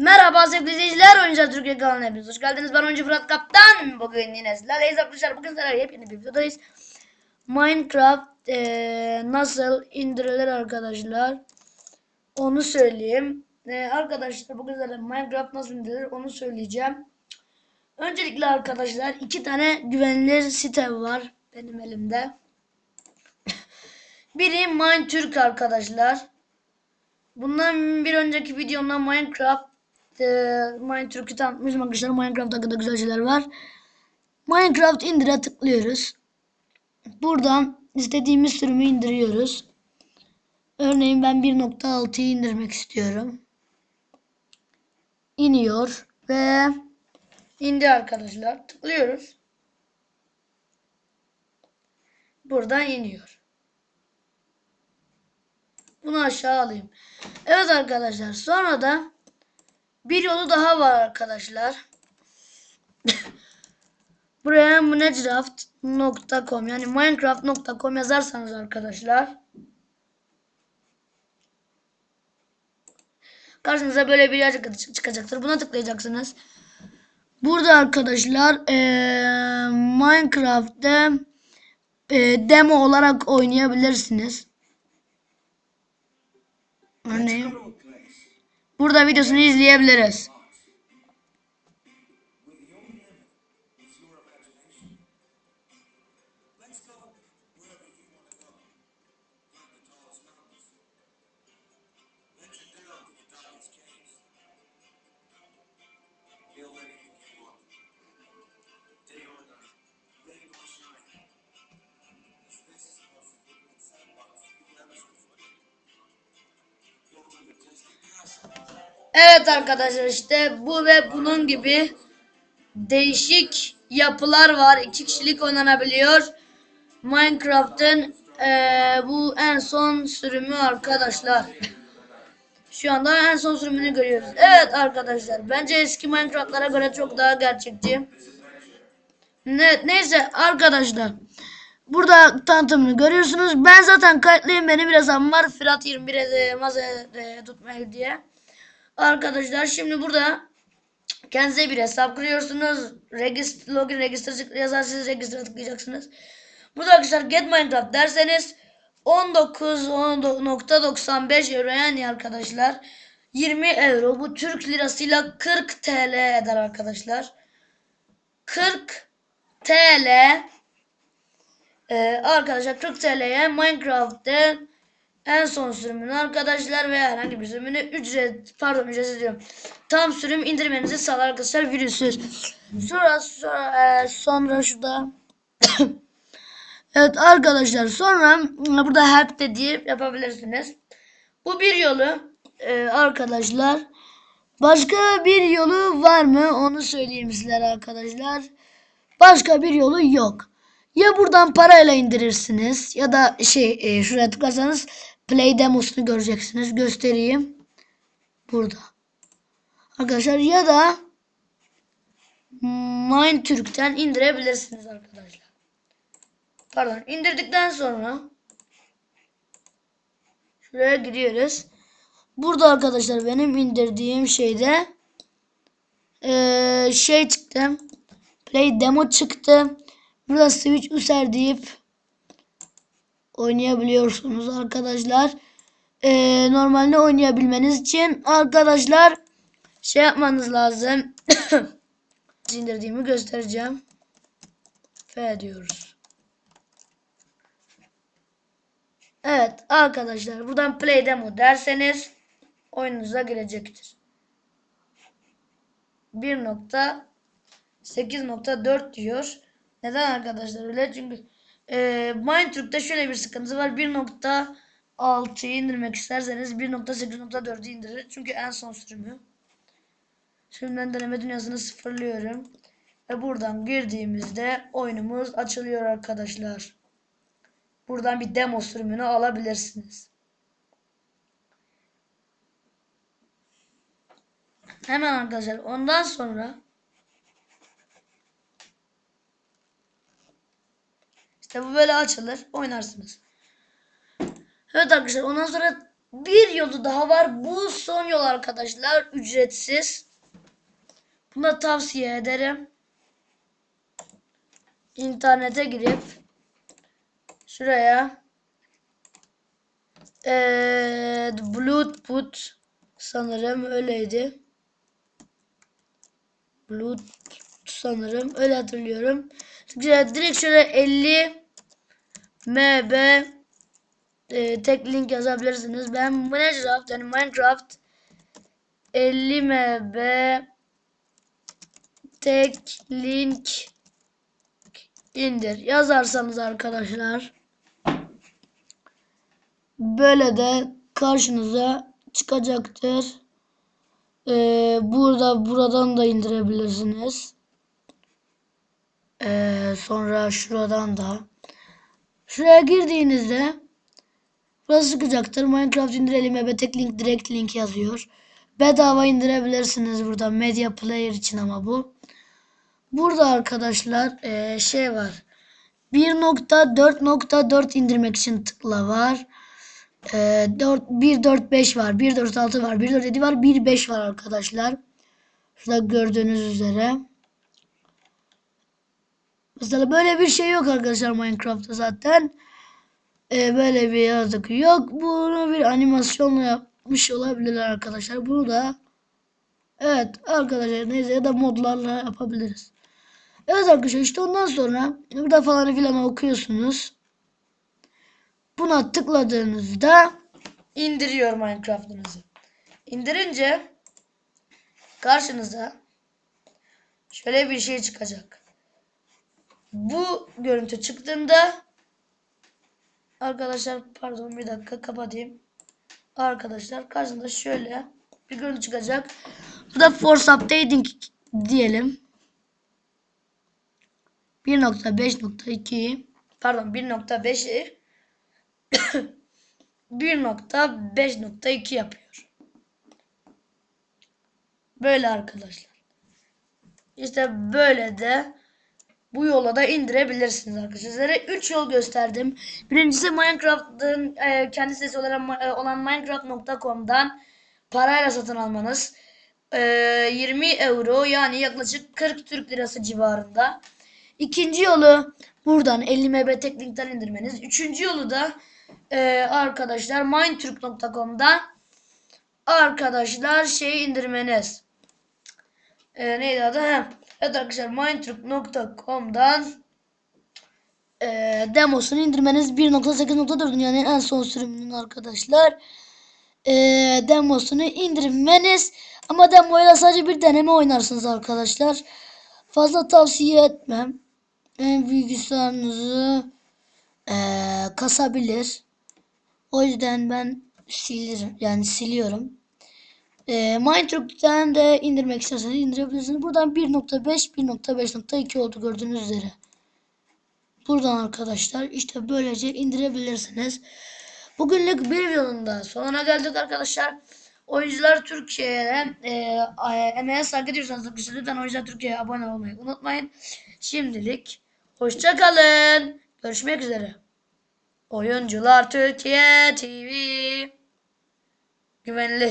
Merhaba sevgili izleyiciler, Oyuncular Türkiye kanalına hepiniz hoş geldiniz. Ben oyuncu Fırat Kaptan. Bugün yine sizlerleyiz arkadaşlar. Bugün sizlerle yepyeni bir videodayız. Minecraft eee, nasıl indirilir arkadaşlar? Onu söyleyeyim. Eee, arkadaşlar bugün sizlerle Minecraft nasıl indirilir onu söyleyeceğim. Öncelikle arkadaşlar iki tane güvenilir site var benim elimde. Biri MineTürk arkadaşlar. Bundan bir önceki videomda Minecraft e, Minecraft'ı tanıtmışım arkadaşlar. Minecraft hakkında güzel şeyler var. Minecraft indire tıklıyoruz. Buradan istediğimiz sürümü indiriyoruz. Örneğin ben 1.6'yı indirmek istiyorum. İniyor ve indi arkadaşlar. Tıklıyoruz. Buradan iniyor. Bunu aşağı alayım. Evet arkadaşlar sonra da bir yolu daha var arkadaşlar. Buraya minecraft.com yani minecraft.com yazarsanız arkadaşlar karşınıza böyle bir yer çık- çıkacaktır. Buna tıklayacaksınız. Burada arkadaşlar eee Minecraft'te eee, demo olarak oynayabilirsiniz. Örneğin burada videosunu izleyebiliriz. Evet arkadaşlar işte bu ve bunun gibi değişik yapılar var. İki kişilik oynanabiliyor. Minecraft'ın eee, bu en son sürümü arkadaşlar. Şu anda en son sürümünü görüyoruz. Evet arkadaşlar bence eski Minecraft'lara göre çok daha gerçekçi. Ne, neyse arkadaşlar. Burada tanıtımını görüyorsunuz. Ben zaten kayıtlıyım. Benim bir hesabım var. Fırat 21'e de maze de tutmayı diye. Arkadaşlar şimdi burada kendinize bir hesap kuruyorsunuz. Register, login register yazarsınız. Register'a tıklayacaksınız. Burada arkadaşlar get Minecraft derseniz 19.95 euro yani arkadaşlar 20 euro bu Türk lirasıyla 40 TL eder arkadaşlar. 40 TL ee, arkadaşlar 40 TL'ye Minecraft'te en son sürümünü arkadaşlar ve herhangi bir sürümünü ücret pardon ücretsiz diyorum. Tam sürüm indirmenizi sağlar arkadaşlar virüsüz. Sonra sonra, e, sonra şurada Evet arkadaşlar sonra burada help dediği yapabilirsiniz. Bu bir yolu e, arkadaşlar. Başka bir yolu var mı? Onu söyleyeyim sizlere arkadaşlar. Başka bir yolu yok. Ya buradan parayla indirirsiniz ya da şey e, şuraya tıklarsanız play demosunu göreceksiniz. Göstereyim. Burada. Arkadaşlar ya da Mine Türk'ten indirebilirsiniz arkadaşlar. Pardon indirdikten sonra şuraya giriyoruz. Burada arkadaşlar benim indirdiğim şeyde eee, şey çıktı. Play demo çıktı. Burada switch user deyip oynayabiliyorsunuz arkadaşlar. Eee, normalde oynayabilmeniz için arkadaşlar şey yapmanız lazım. indirdiğimi göstereceğim. F diyoruz. Evet arkadaşlar buradan play demo derseniz oyununuza girecektir. 1.8.4 diyor. Neden arkadaşlar öyle? Çünkü e, Minecraft'ta şöyle bir sıkıntı var. 1.6'yı indirmek isterseniz 1.8.4'ü indirir. Çünkü en son sürümü. Şimdi ben deneme dünyasını sıfırlıyorum. Ve buradan girdiğimizde oyunumuz açılıyor arkadaşlar. Buradan bir demo sürümünü alabilirsiniz. Hemen arkadaşlar ondan sonra bu böyle açılır oynarsınız. Evet arkadaşlar ondan sonra bir yolu daha var. Bu son yol arkadaşlar. Ücretsiz. Buna tavsiye ederim. İnternete girip şuraya eee Bluetooth sanırım öyleydi. Bluetooth sanırım öyle hatırlıyorum. Direkt şöyle 50 MB e, tek link yazabilirsiniz. Ben Minecraft yani Minecraft 50 MB tek link indir yazarsanız arkadaşlar böyle de karşınıza çıkacaktır. Ee, burada buradan da indirebilirsiniz. Ee, sonra şuradan da. Şuraya girdiğinizde burası çıkacaktır. Minecraft indirelim ve tek link direkt link yazıyor. Bedava indirebilirsiniz burada Media Player için ama bu. Burada arkadaşlar ee, şey var. 1.4.4 indirmek için tıkla var. Ee, 4, 1.4.5 var. 1.4.6 var. 1.4.7 var. 1.5 var arkadaşlar. Şurada gördüğünüz üzere. Mesela böyle bir şey yok arkadaşlar Minecraft'ta zaten. Ee, böyle bir yazık yok. Bunu bir animasyonla yapmış olabilirler arkadaşlar. Bunu da evet arkadaşlar neyse ya da modlarla yapabiliriz. Evet arkadaşlar işte ondan sonra burada falan filan okuyorsunuz. Buna tıkladığınızda indiriyor Minecraft'ınızı. İndirince karşınıza şöyle bir şey çıkacak. Bu görüntü çıktığında arkadaşlar pardon bir dakika kapatayım. Arkadaşlar karşınızda şöyle bir görüntü çıkacak. Bu da force updating diyelim. 1.5.2 pardon 1.5'i 1.5.2 yapıyor. Böyle arkadaşlar. İşte böyle de bu yola da indirebilirsiniz arkadaşlar. Size 3 yol gösterdim. Birincisi Minecraft'ın e, kendi sitesi olan, e, olan minecraft.com'dan parayla satın almanız. E, 20 euro yani yaklaşık 40 Türk lirası civarında. İkinci yolu buradan 50 MB tek linkten indirmeniz. Üçüncü yolu da e, arkadaşlar mindturk.com'dan arkadaşlar şey indirmeniz. E, neydi adı? Heh. Evet arkadaşlar mindturk.com'dan e, demosunu indirmeniz 1.8.4'ün yani en son sürümünün arkadaşlar e, demosunu indirmeniz ama demoyla sadece bir deneme oynarsınız arkadaşlar. Fazla tavsiye etmem. En bilgisayarınızı e, kasabilir. O yüzden ben silirim yani siliyorum. E, Minecraft'ten de indirmek isterseniz indirebilirsiniz. Buradan 1.5 1.5.2 oldu gördüğünüz üzere. Buradan arkadaşlar işte böylece indirebilirsiniz. Bugünlük bir videonun sonuna geldik arkadaşlar. Oyuncular Türkiye'ye e, emeğe saygı diyorsanız lütfen Oyuncular Türkiye'ye abone olmayı unutmayın. Şimdilik hoşça kalın. Görüşmek üzere. Oyuncular Türkiye TV güvenli